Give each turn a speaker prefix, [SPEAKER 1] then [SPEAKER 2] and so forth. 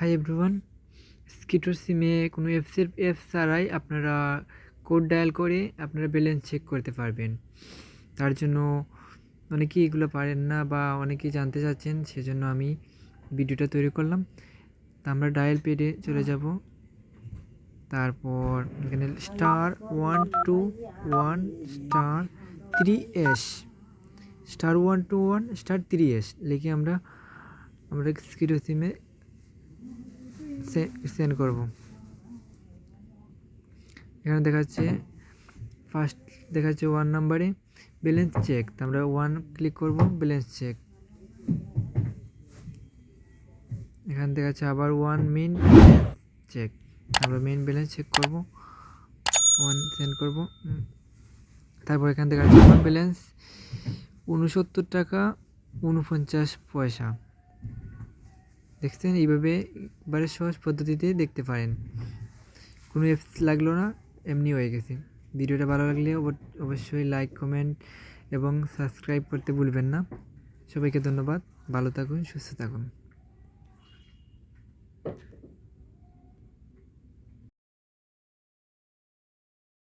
[SPEAKER 1] Hi everyone স্কিটোর সিমে কোনো অ্যাপসের অ্যাপস ছাড়াই আপনারা কোড ডায়াল করে আপনারা ব্যালেন্স চেক করতে পারবেন। তার জন্য অনেকেই এগুলো পারেন না বা অনেকেই জানতে চাচ্ছেন, সেজন্য আমি ভিডিওটা তৈরি করলাম। তা আমরা ডায়াল পেডে চলে যাব। তারপর এখানে star one two one star three S star one two one star three S লিখে আমরা আমরা স্কিটো সিমে সেন্ড করব। এখানে দেখাচ্ছে ফার্স্ট দেখাচ্ছে ওয়ান নাম্বারে ব্যালেন্স চেক আমরা ওয়ান ক্লিক করব ব্যালেন্স চেক এখানে দেখাচ্ছে আবার ওয়ান মেন চেক আমরা মেন ব্যালেন্স চেক করব ওয়ান সেন্ড করব। তারপর এখান থেকে আছে ব্যালেন্স উনসত্তর টাকা উনপঞ্চাশ পয়সা। দেখছেন? এইভাবে একবারে সহজ পদ্ধতিতে দেখতে পারেন। কোনো অ্যাপস লাগল না, এমনি হয়ে গেছে। ভিডিওটা ভালো লাগলে অব- অবশ্যই লাইক কমেন্ট এবং সাবস্ক্রাইব করতে ভুলবেন না। সবাইকে ধন্যবাদ। ভালো থাকুন, সুস্থ থাকুন।